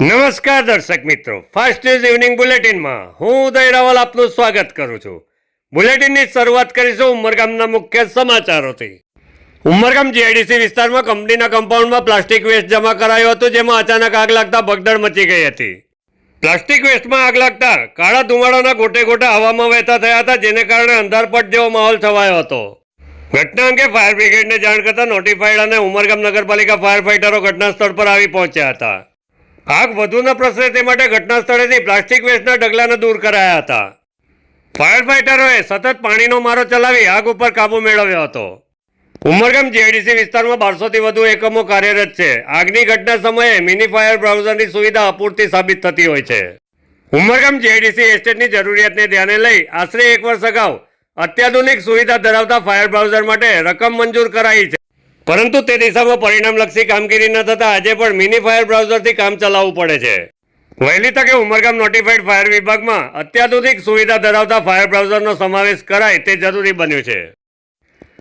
નમસ્કાર દર્શક મિત્રો. ફાસ્ટ ન્યૂઝ ઇવનિંગ બુલેટિનમાં હું ઉદય રાવલ આપનું સ્વાગત કરું છું. બુલેટિનની શરૂઆત કરીશું ઉમરગામના મુખ્ય સમાચારોથી. ઉમરગામ જીઆઈડીસી વિસ્તારમાં કંપનીના કમ્પાઉન્ડમાં પ્લાસ્ટિક વેસ્ટ જમા કરાયો હતો, જેમાં અચાનક આગ લાગતા ભગદડ મચી ગઈ હતી. પ્લાસ્ટિક વેસ્ટમાં આગ લાગતા કાળા ધુમાડાના ગોટે ગોટા હવામાં વહેતા થયા હતા, જેને કારણે અંધારપટ જેવો માહોલ છવાયો હતો. ઘટના અંગે ફાયર બ્રિગેડને જાણ કરતા નોટિફાઈડ અને ઉમરગામ નગરપાલિકા ફાયર ફાઇટરો ઘટના સ્થળ પર આવી પહોંચ્યા હતા. આગ વધુ ન પ્રસરે તે માટે ઘટના સ્થળેથી પ્લાસ્ટિક વેસ્ટના ડગલાને દૂર કરાયા હતા. ફાયર ફાઇટરોએ સતત પાણીનો મારો ચલાવી આગ ઉપર કાબુ મેળવ્યો હતો. ઉમરગામ જીઆઈડીસી વિસ્તારમાં બારસોથી વધુ એકમો કાર્યરત છે. આગની ઘટના સમયે મિની ફાયર બ્રાઉઝરની સુવિધા અપૂરતી સાબિત થતી હોય છે. ઉમરગામ જીઆઈડીસી એસ્ટેટની જરૂરિયાતને ધ્યાને લઈ આશરે એક વર્ષ અગાઉ અત્યાધુનિક સુવિધા ધરાવતા ફાયર બ્રાઉઝર માટે રકમ મંજૂર કરાઈ છે. પરંતુ તે દિશામાં પરિણામલક્ષી કામગીરી ન થતા આજે પણ મિની ફાયર બ્રાઉઝરથી કામ ચલાવવું પડે છે. વહેલી તકે ઉમરગામ નોટિફાઈડ ફાયર વિભાગમાં અત્યાધુનિક સુવિધા ધરાવતા ફાયર બ્રાઉઝરનો સમાવેશ કરાય તે જરૂરી બન્યું છે.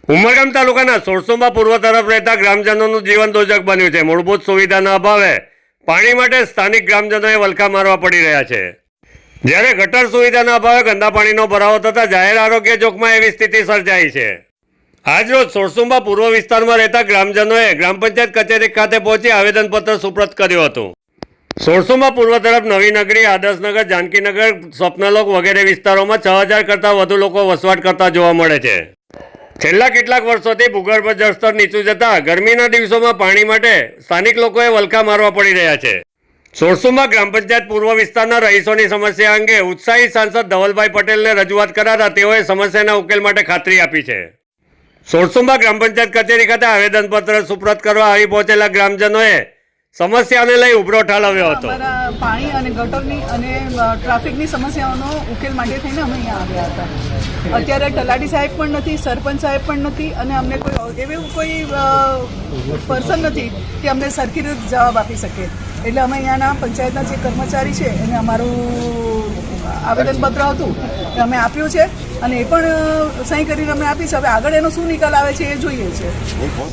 ઉમરગામ તાલુકાના સોરસોમાં પૂર્વ તરફ રહેતા ગ્રામજનોનું જીવન દોજક બન્યું છે. મૂળભૂત સુવિધાના અભાવે પાણી માટે સ્થાનિક ગ્રામજનોએ વલખા મારવા પડી રહ્યા છે. જ્યારે ગટર સુવિધાના અભાવે ગંદા પાણીનો ભરાવો થતા જાહેર આરોગ્ય જોખમાં એવી સ્થિતિ સર્જાઈ છે. આજરોજ સોરસુંબા પૂર્વ વિસ્તારમાં રહેતા ગ્રામજનોએ ગ્રામ પંચાયત કચેરી ખાતે પહોંચી આવેદનપત્ર સુપ્રત કર્યું હતું. સોરસુંબા પૂર્વ તરફ નવી નગરી, આદર્શનગર, જાનકીનગર, સ્વપ્નલોક વગેરે વિસ્તારોમાં છ હજાર કરતાં વધુ લોકો વસવાટ કરતા જોવા મળે છે. છેલ્લા કેટલાક વર્ષોથી ભૂગર્ભ જળસ્તર નીચું જતા ગરમીના દિવસોમાં પાણી માટે સ્થાનિક લોકોએ વલખા મારવા પડી રહ્યા છે. સોરસુંબા ગ્રામ પંચાયત પૂર્વ વિસ્તારના રહીશોની સમસ્યા અંગે ઉત્સાહી સાંસદ ધવલભાઈ પટેલને રજૂઆત કરાતા તેઓએ સમસ્યાના ઉકેલ માટે ખાતરી આપી છે. સોરસુંબા ગ્રામ પંચાયત કચેરી ખાતે આવેદનપત્ર સુપ્રત કરવા આવી પહોંચેલા ગ્રામજનોએ સમસ્યાને લઈ ઉભરો ઠાલવ્યો હતો. પાણી અને ગટરની અને ટ્રાફિકની સમસ્યાઓનો ઉકેલ માટે થઈને અમે અહીંયા આવ્યા હતા. અત્યારે તલાટી સાહેબ પણ નથી, સરપંચ સાહેબ પણ નથી અને અમને કોઈ એવું કોઈ પર્સન નથી કે અમને સરખી રીતે જવાબ આપી શકે. એટલે અમે અહીંયાના પંચાયતના જે કર્મચારી છે એને અમારું આવેદનપત્ર હતું અમે આપ્યું છે. અને એ પણ સહી કરીને અમે આપી છે. હવે આગળ એનો શું નિકાલ આવે છે એ જોઈએ છે.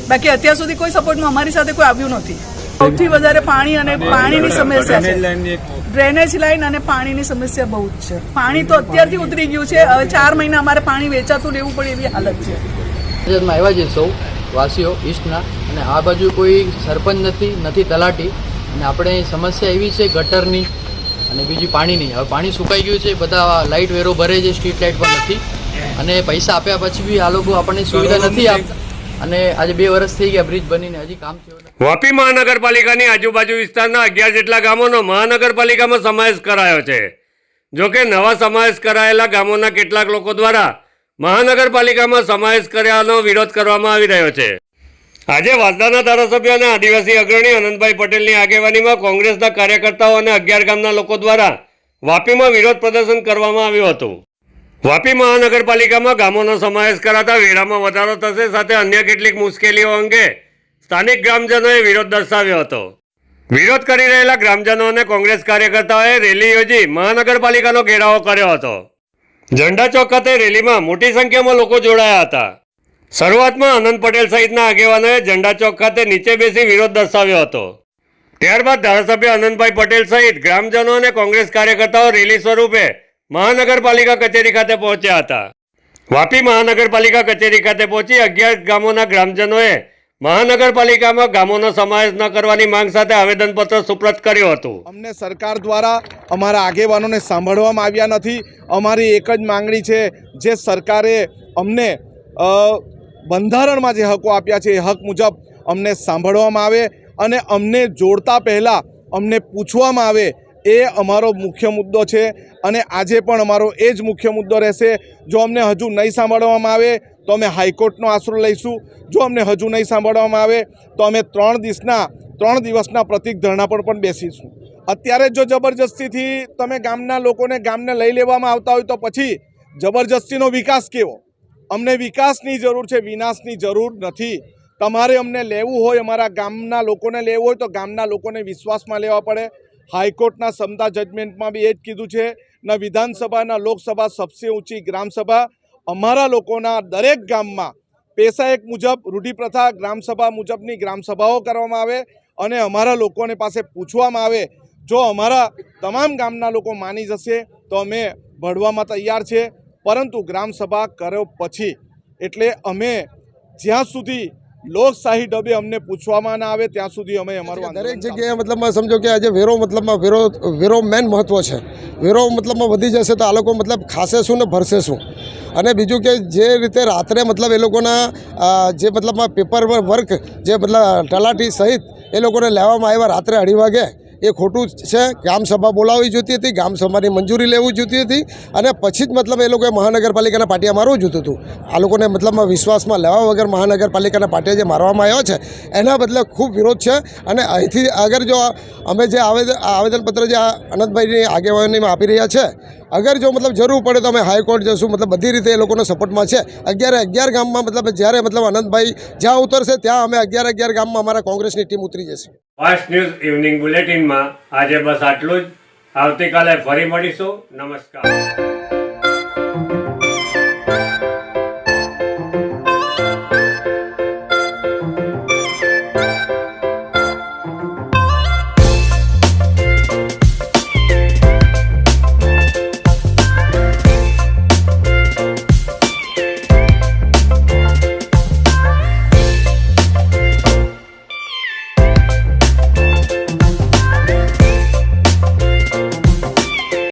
બાકી અત્યાર સુધી કોઈ સપોર્ટમાં અમારી સાથે કોઈ આવ્યું નથી. સૌથી વધારે પાણી અને પાણીની સમસ્યા છે. ડ્રેનેજ લાઈન અને પાણીની સમસ્યા બહુ જ છે. પાણી તો અત્યારથી ઉતરી ગયું છે. હવે ચાર મહિના અમારે પાણી વેચાતું લેવું પડે એવી હાલત છે. આવ્યા છે સૌ વાસીઓ ઈસ્ટના. અને આ બાજુ કોઈ સરપંચ નથી નથી તલાટી. અને આપણે સમસ્યા એવી છે ગટરની અને બીજી પાણીની હવે પાણી સુકાઈ ગયું છે બધા લાઇટ વેરો ભરે છે સ્ટ્રીટ લાઇટ પણ નથી. અને પૈસા આપ્યા પછી બી આ લોકો આપણને સુવિધા નથી આપતા અને આજે બે વર્ષ થઈ ગયા બ્રિજ બનીને. હજી કામ થયું વાપી મહાનગરપાલિકાની આજુબાજુ વિસ્તારના અગિયાર જેટલા ગામોનો મહાનગરપાલિકામાં સમાવેશ કરાયો છે. જોકે નવા સમાવેશ કરાયેલા ગામોના કેટલાક લોકો દ્વારા મહાનગરપાલિકામાં સમાવેશ કર્યાનો વિરોધ કરવામાં આવી રહ્યો છે. આજે વાસદાના ધારાસભ્ય અને આદિવાસી અગ્રણી અનંતભાઈ પટેલની આગેવાનીમાં કોંગ્રેસના કાર્યકર્તાઓ અને અગિયાર ગામના લોકો દ્વારા વાપીમાં વિરોધ પ્રદર્શન કરવામાં આવ્યું હતું. વાપી મહાનગરપાલિકામાં ગામોનો સમાવેશ કરાતા વેરામાં વધારો થશે સાથે અન્ય કેટલીક મુશ્કેલીઓ અંગે સ્થાનિક ગ્રામજનોએ વિરોધ દર્શાવ્યો હતો. વિરોધ કરી રહેલા ગ્રામજનો અને કોંગ્રેસ કાર્યકર્તાઓએ રેલી યોજી મહાનગરપાલિકાનો ઘેરાવો કર્યો હતો. ઝંડા ચોક ખાતે રેલીમાં મોટી સંખ્યામાં લોકો જોડાયા હતા. શરૂઆતમાં આનંદ પટેલ સહિતના આગેવાનોએ ઝંડા ચોક ખાતે નીચે બેસી વિરોધ દર્શાવ્યો હતો. ત્યારબાદ ધારાસભ્ય આનંદભાઈ પટેલ સહિત ગ્રામજનો અને કોંગ્રેસ કાર્યકર્તાઓ રેલી સ્વરૂપે મહાનગરપાલિકા કચેરી ખાતે પહોંચ્યા હતા. વાપી મહાનગરપાલિકા કચેરી ખાતે પહોંચી અગિયાર ગામોના ગ્રામજનોએ મહાનગરપાલિકામાં ગામોનો સમાવેશ ન કરવાની માંગ સાથે આવેદનપત્ર સુપ્રત કર્યું હતું. અમને સરકાર દ્વારા અમારા આગેવાનોને સાંભળવામાં આવ્યા નથી. અમારી એક જ માંગણી છે જે સરકારે અમને બંધારણમાં જે હકો આપ્યા છે એ હક મુજબ અમને સાંભળવામાં આવે અને અમને જોડતા પહેલાં અમને પૂછવામાં આવે એ અમારો મુખ્ય મુદ્દો છે અને આજે પણ અમારો એ જ મુખ્ય મુદ્દો રહેશે. જો અમને હજુ નહીં સાંભળવામાં આવે તો અમે હાઈકોર્ટનો આશરો લઈશું. જો અમને હજુ નહીં સાંભળવામાં આવે તો અમે ત્રણ દિવસના ત્રણ દિવસના પ્રતિક ધરણા પર પણ બેસીશું. અત્યારે જો જબરજસ્તીથી તમે ગામના લોકોને ગામને લઈ લેવામાં આવતા હોય તો પછી જબરજસ્તીનો વિકાસ કેવો? અમને વિકાસની જરૂર છે, વિનાશની જરૂર નથી. તમારે અમને લેવું હોય, અમારા ગામના લોકોને લેવું હોય તો ગામના લોકોને વિશ્વાસમાં લેવા પડે. હાઈકોર્ટના સમતા જજમેન્ટમાં બી એ જ કીધું છે, ના વિધાનસભાના લોકસભા, સબસે ઊંચી ગ્રામસભા. અમારા લોકોના દરેક ગામમાં પેશા એક મુજબ, રૂઢિપ્રથા ગ્રામસભા મુજબની ગ્રામસભાઓ કરવામાં આવે અને અમારા લોકોને પાસે પૂછવામાં આવે. જો અમારા તમામ ગામના લોકો માની જશે, તો અમે ભળવામાં તૈયાર છે. પરંતુ ગ્રામસભા કર્યો પછી એટલે અમે જ્યાં સુધી લોકશાહી ડબે અમને પૂછવામાં ના આવે ત્યાં સુધી અમે અમારું દરેક જગ્યાએ મતલબમાં સમજો કે આજે વેરો મતલબમાં વેરો વેરો મેન મહત્વ છે. વેરો મતલબમાં વધી જશે તો આ લોકો મતલબ ખાશે શું ને ભરશે શું? અને બીજું કે જે રીતે રાત્રે મતલબ એ લોકોના જે મતલબમાં પેપર વર્ક જે મતલબ તલાટી સહિત એ લોકોને લેવામાં આવ્યા રાત્રે અઢી વાગે એ ખોટું છે. ગ્રામસભા બોલાવવી જોઈતી હતી ગ્રામસભાની મંજૂરી લેવી જોઈતી હતી અને પછી જ મતલબ એ લોકોએ મહાનગરપાલિકાના પાટિયા મારવું જોતું હતું. આ લોકોને મતલબમાં વિશ્વાસમાં લેવા વગર મહાનગરપાલિકાના પાટિયા જે મારવામાં આવ્યો છે, એના બદલે ખૂબ વિરોધ છે. અને અહીંથી અગર જો અમે જે આવેદન આવેદનપત્ર જે અનંતભાઈની આગેવાનીમાં આપી રહ્યા છે અગર જો મતલબ જરૂર પડે તો અમે હાઈકોર્ટ જશું. મતલબ બધી રીતે એ લોકોના સપોર્ટમાં છે. અગિયારે અગિયાર ગામમાં મતલબ જ્યારે મતલબ આનંદભાઈ જ્યાં ઉતરશે, ત્યાં અમે અગિયાર અગિયાર ગામમાં અમારા કોંગ્રેસની ટીમ ઉતરી જશે. ફાસ્ટ ન્યૂઝ ઇવનિંગ બુલેટિનમાં આજે બસ આટલું જ. આવતીકાલે ફરી મળીશું. નમસ્કાર.